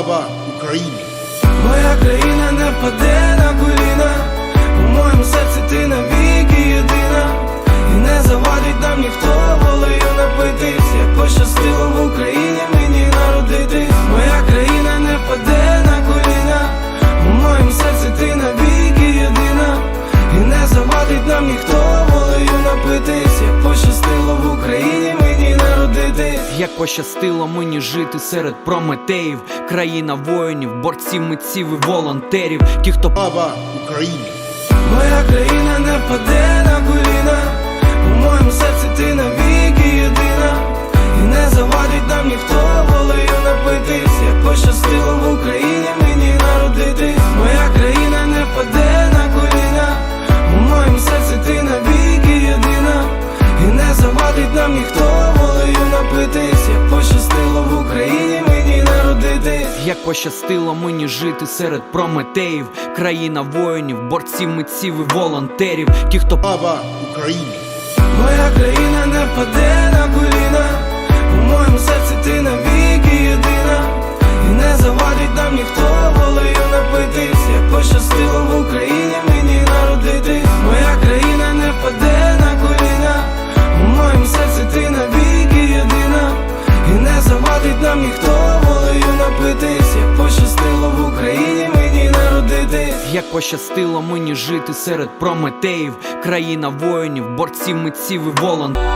Слава Україні! Моя країна не впаде. Як пощастило мені жити серед прометеїв, країна воїнів, борців, митців і волонтерів, ті, хто Слава Україні, моя країна не Як пощастило мені жити серед прометеїв, країна воїнів, борців, митців і волонтерів, ті, хто Слава Україні, моя країна. Як пощастило мені жити серед прометеїв, країна воїнів, борців, митців і волонтерів